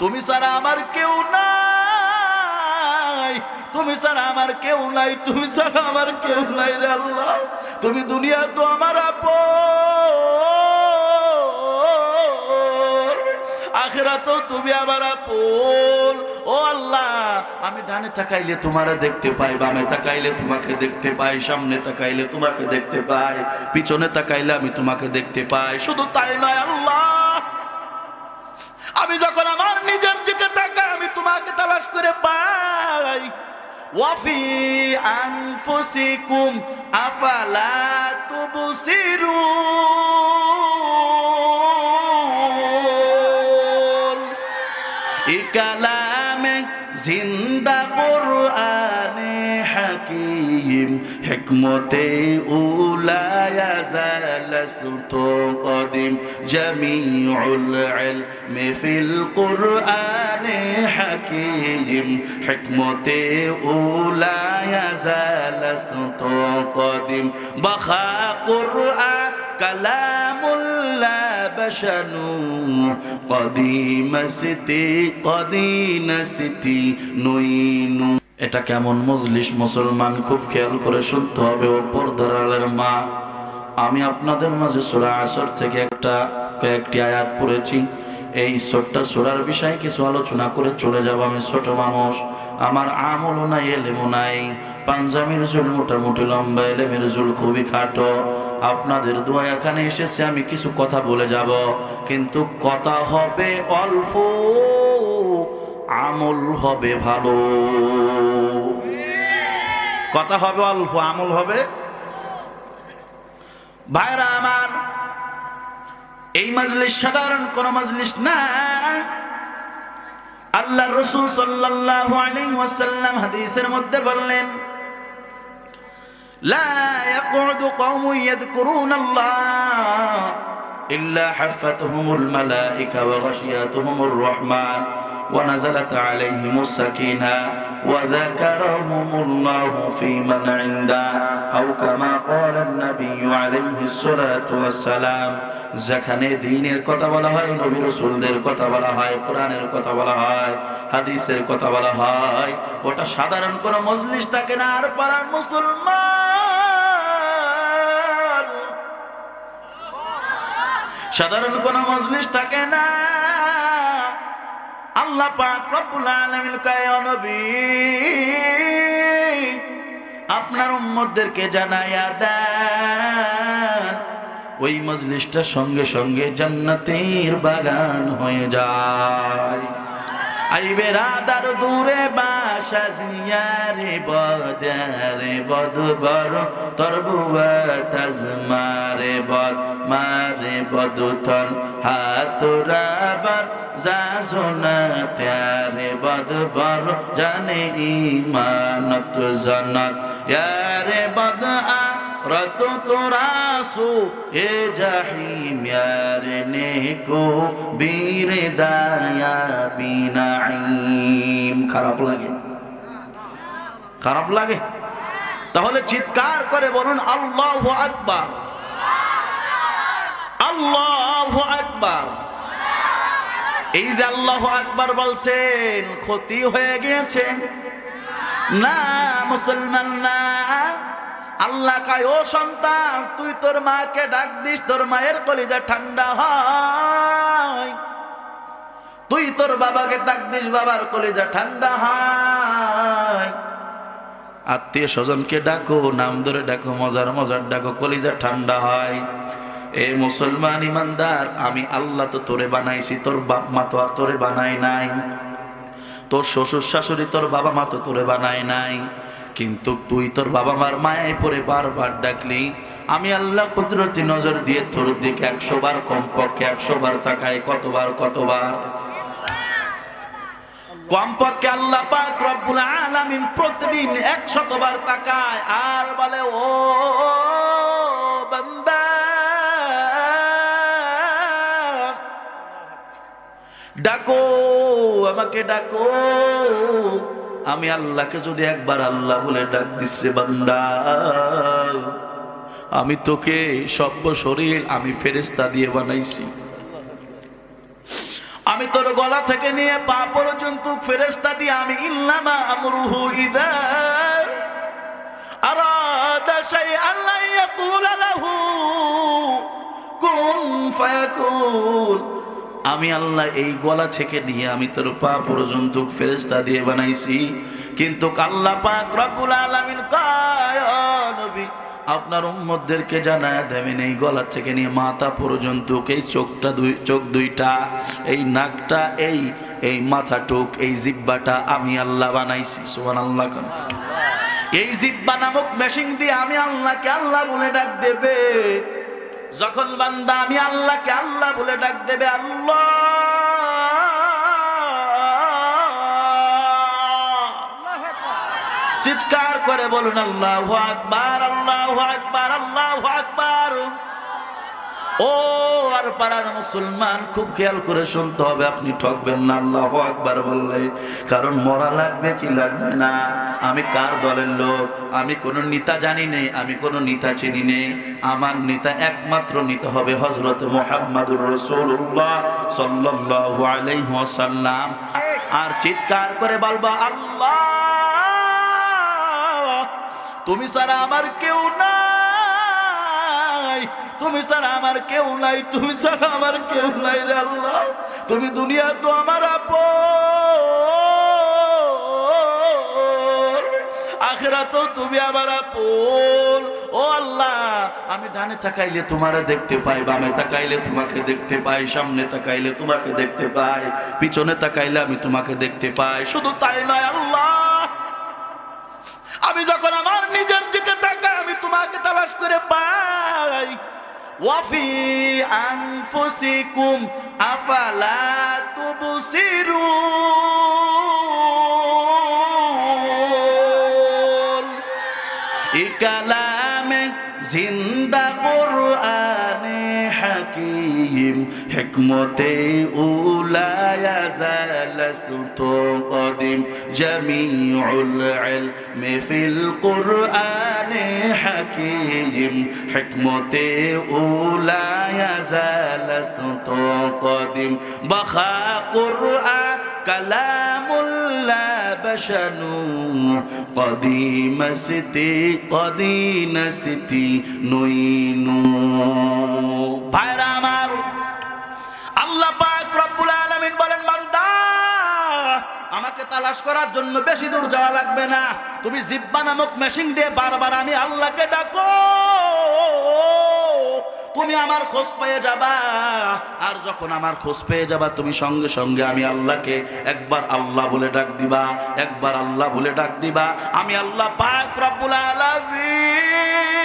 তুমি ছাড়া আমার কেউ নাই। তুমি ছাড়া আমার কেউ নাই, তুমি ছাড়া আমার কেউ নাই রে আল্লাহ। তুমি দুনিয়া তো আমার আপন। আখেরাতো তুমি আমার আপন। ও আল্লাহ, আমি ডানে তাকাইলে তোমারে দেখতে পাই, বামে তাকাইলে তোমাকে দেখতে পাই, সামনে তাকাইলে তোমাকে দেখতে পাই, পিছনে তাকাইলে আমি তোমাকে দেখতে পাই। শুধু তাই নয় আল্লাহ। আমি যখন আমার নিজের দিকে তাকাই, আমি তোমাকে তালাশ করে পাই। ওয়াফি আনফুসিকুম, আফালা তুবসিরুন? এই কালামে জিন্দা কোরআনে। حكمة أولى يزال لست قديم جميع العلم في القرآن حكيم حكمة أولى يزال لست قديم بخا قرآن كلام لا بشنو قديم ستي قديم ستي نوينو এটা কেমন মজলিস? মুসলমান খুব খেয়াল করে শুনতে হবে, ও পর্দার আলের মা। আমি আপনাদের মাঝে সোরা আসর থেকে একটা, কয়েকটি আয়াত পড়েছি। এই ছোট্ট সোরার বিষয়ে কিছু আলোচনা করে চলে যাব আমি ছোট মানুষ। আমার আমলও নাই, এলেমও নাই। পাঞ্জাবির চুল মোটামুটি লম্বা, এলেমের চুল খুবই খাটো। আপনাদের দোয়া এখানে এসেছে, আমি কিছু কথা বলে যাব। কিন্তু কথা হবে অল্প। আমল হবে ভালো কথা হবে অল্প আমল হবে ভাইরা আমার এই মজলিস সাধারণ কোন মজলিস না আল্লাহ রসুল সাল্লাল্লাহু আলাইহি ওয়াসাল্লাম হাদিসের মধ্যে বললেন لا يقعد قوم يذكرون الله إلا حفتهم الملائكة وغشيتهم الرحمن ونزلت عليهم السكينة وذكرهم الله في من عنده أو كما قال النبي عليه الصلاة والسلام যেখানে দিনের কথা বলা হয় নবী রসুলদের কথা বলা হয় কোরআনের কথা বলা হয় হাদিসের কথা বলা হয় ওটা সাধারণ কোনো মজলিস থাকে না আর পাড়ার মুসলমান সাধারণ কোন মজলিস থাকে না। আল্লাহ আপনার উম্মতদেরকে জানাইয়া দেন। ওই মজলিসটা সঙ্গে সঙ্গে জান্নাতের বাগান হয়ে যায়। আইবে রাদার দূরে বাসা জিয়ারে বদারে বদ বর তরবুয়া তাজ মারে বদ মারে বদ থন হাতুরাবার যা সোনা ত্যারে বদ বর জানে ইমানত জনক। ইয়ারে বদ আ رد تراسو اے جحیم یار نیکو بیر دایا بینعیم খারাপ লাগে। খারাপ লাগে? তাহলে চিৎকার করে বলুন, আল্লাহ আকবার। আল্লাহ আকবার। এই যে আল্লাহ আকবার বলছেন, ক্ষতি হয়ে গিয়েছে। না, মুসলমান না। আল্লাহ কায়, ও সন্তান, তুই তোর মাকে ডাক দিস, তোর মায়ের কলিজা ঠান্ডা হয়। তুই তোর বাবাকে ডাক দিস, বাবার কলিজা ঠান্ডা হয়। আত্মীয় স্বজনকে ডাকো, নাম ধরে ডাকো, মজার মজার ডাকো, কলিজা ঠান্ডা হয়। এ মুসলমান ইমানদার, আমি আল্লাহ তো তোরে বানাইছি, তোর বাপ মা তো আর তোরে বানাই নাই। তোর শ্বশুর শাশুড়ি, তোর বাবা মা তো তোরে বানায় নাই। কিন্তু তুই তোর বাবা মার মায়ায় পরে বারবার ডাকলি। আমি আল্লাহ কুদরতি নজর দিয়ে তোর দিকে একশো বার কমপক্ষে একশো বার তাকাই, কতবার কতবার? কমপক্ষে আল্লাহ পাক রব্বুল আলামিন প্রতিদিন একশতবার তাকায় আর বলে, ও বান্দা, ডাকো, আমাকে ডাকো। আমি আল্লাহকে যদি একবার আল্লাহ বলে ডাক দিচ্ছে বান্দা, আমি তোকে সর্ব শরীর আমি ফেরেস্তা দিয়ে বানাইছি। আমি তোর গলা থেকে নিয়ে পা পর্যন্ত ফেরেস্তা দিয়ে আমি ইল্লামা আমরুহু ইদা আরাদা শাইআন লা ইয়াকুলা লাহু, কুন ফায়াকুন। আমি আল্লাহ এই গলা থেকে নিয়ে আমি তোর পা পর্যন্ত ফেরেস্তা দিয়ে বানাইছি। কিন্তু আল্লাহ পাক রব্বুল আলামিন কয় নবী, আপনার উম্মতদেরকে জানায় দেবেন, এই গলা থেকে নিয়ে মাথা পর্যন্ত এই চোখটা দুই, চোখ দুইটা, এই নাকটা, এই এই মাথাটুক, এই জিব্বাটা আমি আল্লাহ বানাইছি। সুবহান আল্লাহ কেন। এই জিব্বা নামক মেশিন দিয়ে আমি আল্লাহকে আল্লাহ বলে ডাক দেবে। যখন বান্দা আমি আল্লাহকে আল্লাহ বলে ডাক দেবে, আল্লাহ। চিৎকার করে বলুন, আল্লাহ আকবার আল্লাহ আকবার আল্লাহ আকবার। ও, আর পাড়ার মুসলমান, খুব খেয়াল করে শুনতে হবে, আপনি ঠকবেন না, আল্লাহ আকবার বললে। কারণ মরা লাগবে কি লাগবে না? আমি কার দলের লোক? আমি কোনো নেতা জানি নেই, আমি কোনো নেতা চিনি নেই। আমার নেতা একমাত্র নিতে হবে হজরত মোহাম্মদুর রসুল্লাহ সাল্লাল্লাহু আলাইহি ওয়াসাল্লাম। আর চিৎকার করে বলবা, আল্লাহ, তুমি ছাড়া আমার কেউ নাই। তুমি ছাড়া আমার কেউ নাই, তুমি ছাড়া আমার কেউ নাই রে আল্লাহ। তুমি দুনিয়া তো আমার আপন। আখেরা তো তুমি আমার আপন। ও আল্লাহ, আমি ডানে তাকাইলে তোমারে দেখতে পাই, বামে তাকাইলে তোমাকে দেখতে পাই, সামনে তাকাইলে তোমাকে দেখতে পাই, পিছনে তাকাইলে আমি তোমাকে দেখতে পাই। শুধু তাই নয় আল্লাহ, আমি যখন আমার নিজের দিকে তাকাই, আমি তোমাকে তালাশ করে পাই। ওয়াফি আনফুসিকুম আফালা তুবসিরুন بهم حكمتي لا زال لست قديم جميع العلم في القرآن حكيم. حكمتي لا زال لست قديم بخا قرآن كلام لا بشر. قديم ستي قديم ستي نوينو. তালাশ করার জন্য বেশি দূর যাওয়া লাগবে না। তুমি জিব্বা নামক মেশিন দিয়ে বারবার আমি আল্লাহকে ডাকো। তুমি আমার খোঁজ পেয়ে যাবা। আর যখন আমার খোঁজ পেয়ে যাবা, তুমি সঙ্গে সঙ্গে আমি আল্লাহকে একবার আল্লাহ বলে ডাক দিবা, একবার আল্লাহ বলে ডাক দিবা। আমি আল্লাহ পাক রব্বুল আলামিন।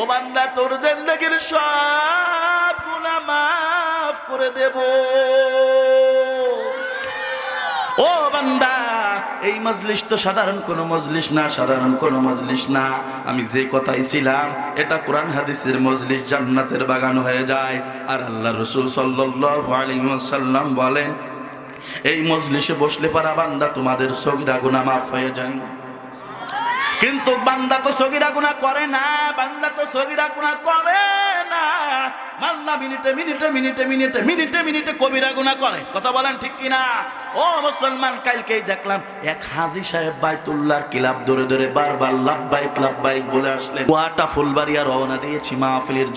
ও বান্দা, তোর জিন্দগির সব গুনাহ মাফ করে দেব। বান্দা, এই মজলিস তো সাধারণ কোনো মজলিস না, সাধারণ কোনো মজলিস না। আমি যে কথাই ছিলাম, এটা কোরআন হাদিসের মজলিস, জান্নাতের বাগান হয়ে যায়। আর আল্লাহ রসুল আলাইহি বলেন, এই মজলিসে বসলে পারা বান্দা তোমাদের সগিরা গুনাহ মাফ হয়ে যায়। কিন্তু বান্দা তো সগিরা গুনাহ করে না, বান্দা তো সগিরা গুনাহ করে না। মিনিটে মিনিটে মিনিটে মিনিটে মিনিটে মিনিটে কবিরা গুনাহ করে। কথা বলেন ঠিক কিনা? ও মুসলমান, কালকেই দেখলাম এক হাজি সাহেব কিলাব ধরে ধরে বারবার লাভবাইক লাভবাইক বলে আসলেন। ওয়াটা ফুলবাড়িয়া রওনা দিয়েছি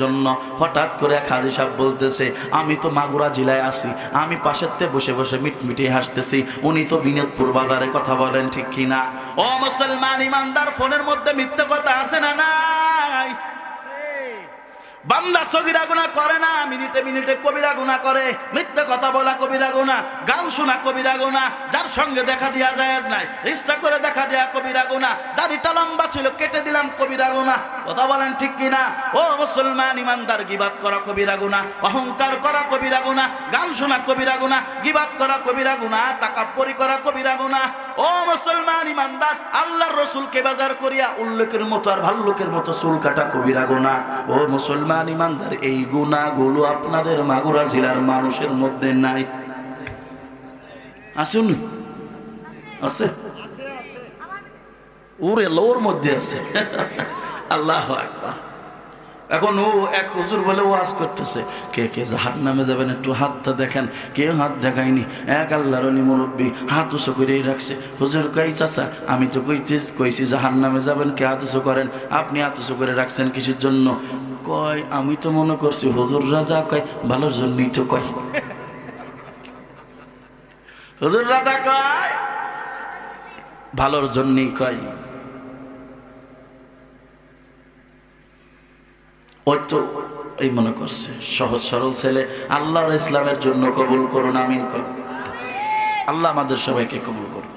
জন্য। হঠাৎ করে এক হাজি সাহেব বলতেছে, আমি তো মাগুরা জেলায় আছি, আমি পাশেরতে বসে বসে মিটমিটি হাসতেছি। উনি তো বিনোদপুর বাজারে কথা বলেন ঠিক কিনা? ও মুসলমান, ইমানদার, ফোনের মধ্যে মিথ্যে কথা আছে না নাই? বান্দা সগিরা গুণা করে না, মিনিটে মিনিটে কবিরা গুণা করে। মিথ্যে কথা বলা কবিরা গুণা গান শোনা কবিরা গুণা যার সঙ্গে দেখা দেওয়া যায় নাই। ইচ্ছা করে দেখা দেয়া কবিরা গুণা দাড়িটা লম্বা ছিল, কেটে দিলাম কবিরা গুণা কথা বলেন ঠিক কিনা? ও মুসলমান ইমানদার গিবাদ করা কবিরা গুণা অহংকার করা কবিরা গুণা গান শোনা কবিরা গুণা গিবাদ করা কবিরা গুণা তাকাপ্পরি করা কবিরা গুণা ও মুসলমান ইমানদার আল্লাহর রসুলকে বাজার করিয়া উল্লেখের মতো আর ভাল্লুকের মতো চুল কাটা কবিরা গুণা ও মুসলমান ইমানদার এই গুণাগুলো আপনাদের মাগুরা জেলার মানুষের মধ্যে নাই। আসুন। আছে? ওরে লোর মধ্যে আছে। আল্লাহ একবার এখন ও এক হুজুর বলে ওয়াজ করতেছে, কে কে হাত নামে যাবেন একটু হাতটা দেখেন, কেউ হাত দেখায়নি, এক আল্লাহর মুরব্বী হাত উঁচু করেই রাখছে। হুজুর কই চাচা, আমি তো কইতে, কইছি জাহান নামে যাবেন, কে হাত উঁচু করেন, আপনি হাত উঁচু করে রাখছেন কিসের জন্য? কয়, আমি তো মনে করছি হুজুর রাজা কয়, ভালোর জন্যই তো কয়। হুজুর রাজা কয়, ভালোর জন্যই কয়। ওই তো এই মনে করছে, সহজ সরল ছেলে, আল্লাহর ইসলামের জন্য কবুল করুন, আমিন করুন। আল্লাহ আমাদের সবাইকে কবুল করুন।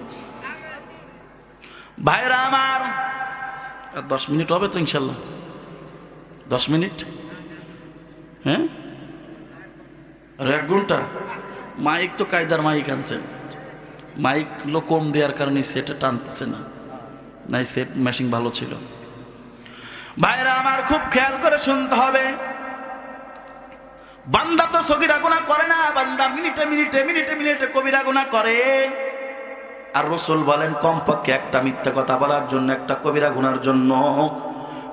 ভাইরা আমার দশ মিনিট হবে তো ইনশাল্লাহ। দশ মিনিট? হ্যাঁ? আর এক ঘণ্টা? মাইক তো কায়দার মাইক আনছেন। মাইক লো কম দেওয়ার কারণে সেটে টানতেছে না। নাই সেট মেশিন ভালো ছিল। ভাইরা, আমার খুব খেয়াল করে শুনতে হবে। বান্দা তো সগিরা গুণা করে না, বান্দা মিনিটে মিনিটে মিনিটে মিনিটে কবিরা গুণা করে। আর রসুল বলেন, কমপক্ষে একটা মিথ্যা কথা বলার জন্য, একটা কবিরা গুনার জন্য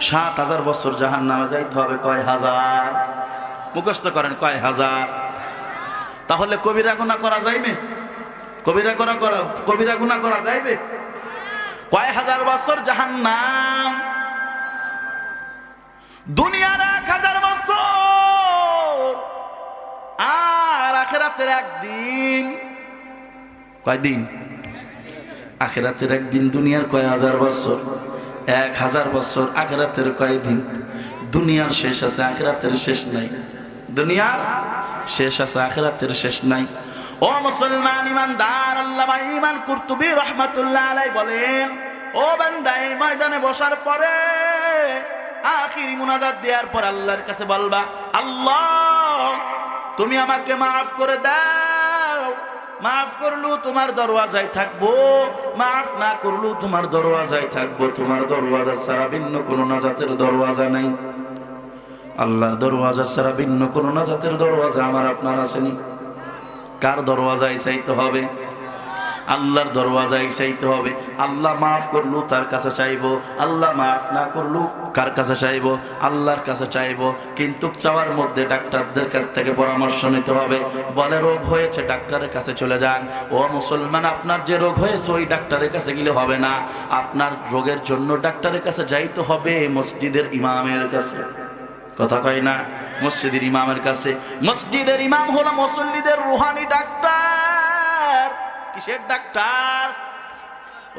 সাত হাজার বছর জাহান নামে যাইতে হবে। কয় হাজার? মুখস্থ করেন, কয় হাজার? তাহলে কবিরা গুণা করা যাইবে? কবিরা করা কবিরা গুণা করা যাইবে? কয় হাজার বছর জাহান নাম দুনিয়ার এক হাজার বছর। আর আখেরাতের একদিন। কয়দিন? আখেরাতের একদিন দুনিয়ার কয় হাজার বছর? এক হাজার বছর আখেরাতের কয়দিন? দুনিয়ার শেষ আছে, আখেরাতের শেষ নাই। দুনিয়ার শেষ আছে, আখেরাতের শেষ নাই। ও মুসলমান ইমানদার আল্লাহ ইমান কুরতুবি রহমাতুল্লাহ আলাই বলেন, ও বান্দা, এই ময়দানে বসার পরে আখিরি মুনাজাত দেওয়ার পর আল্লাহর কাছে বলবা, আল্লাহ, তুমি আমাকে মাফ করে দাও। মাফ করলু তোমার দরওয়াজায় থাকব, মাফ না করলু তোমার দরওয়াজায় থাকব। তোমার দরওয়াজা ছাড়া ভিন্ন কোনো নাজাতের দরওয়াজা নাই। আল্লাহর দরওয়াজা ছাড়া ভিন্ন কোনো নাজাতের দরওয়াজা আমার আপনার আসেনি। কার দরওয়াজায় চাইতে হবে? আল্লাহর দরওয়াজায় চাইতে হবে। আল্লাহ মাফ করলু, তার কাছে চাইব। আল্লাহ মাফ না করলু, কার কাছে চাইব? আল্লাহর কাছে চাইব। কিন্তু চাওয়ার মধ্যে ডাক্তারদের কাছ থেকে পরামর্শ নিতে হবে। বলে, রোগ হয়েছে, ডাক্তারের কাছে চলে যান। ও মুসলমান, আপনার যে রোগ হয়েছে, ওই ডাক্তারের কাছে গেলে হবে না। আপনার রোগের জন্য ডাক্তারের কাছে যাইতে হবে, মসজিদের ইমামের কাছে। কথা কয় না? মসজিদের ইমামের কাছে। মসজিদের ইমাম হলো মুসল্লিদের রুহানি ডাক্তার। কিসের ডাক্তার?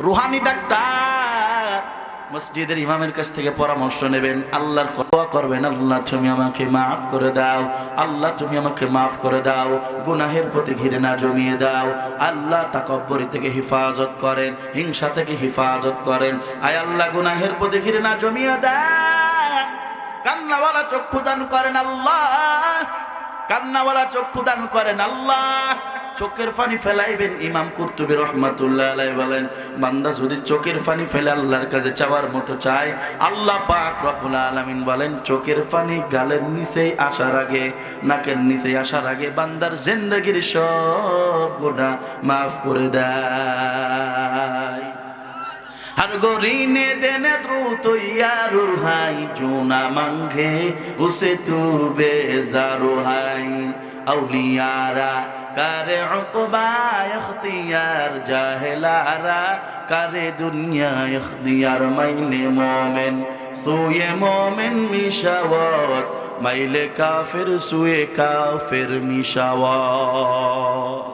রুহানি ডাক্তার। মসজিদের ইমামের কাছ থেকে পরামর্শ নেবেন। আল্লাহর দোয়া করবেন, আল্লাহ তুমি আমাকে মাফ করে দাও। আল্লাহ তুমি আমাকে মাফ করে দাও। গুনাহের প্রতি ঘিরে না জমিয়ে দাও। আল্লাহ তাকব্বরি থেকে হেফাজত করেন, হিংসা থেকে হেফাজত করেন। আয় আল্লাহ, গুনাহের প্রতি ঘিরে না জমিয়ে দেন। কান্নাওয়ালা চক্ষু দান করেন আল্লাহ। কান্নাওয়ালা চক্ষু দান করেন আল্লাহ। চোখের পানি ফেলাইবেন ইমাম কুর্তুবী রহমাতুল্লাহ আলাই বলেন বান্দা যদি চোখের পানি ফেলে আল্লাহর কাছে চাওয়ার মতো চায় আল্লাহ পাক রব্বুল আলামিন বলেন চোখের পানি গালের নিচেই আসার আগে নাকের নিচেই আসার আগে বান্দার জিন্দগির সব গুণা মাফ করে দেয় हर गोरी ने देने द्रुत यारू हाई जूना मांगे उसे तू बेजारू हाई औलियारा কারে অকবা জাহেলারা, কারে দুনিয়া ইখতিয়ার মাইনে মোমেন, সুয়ে মোমেন মিশাওয়াত, মাইলে কাফের, সুয়ে কাফের মিশাওয়াত।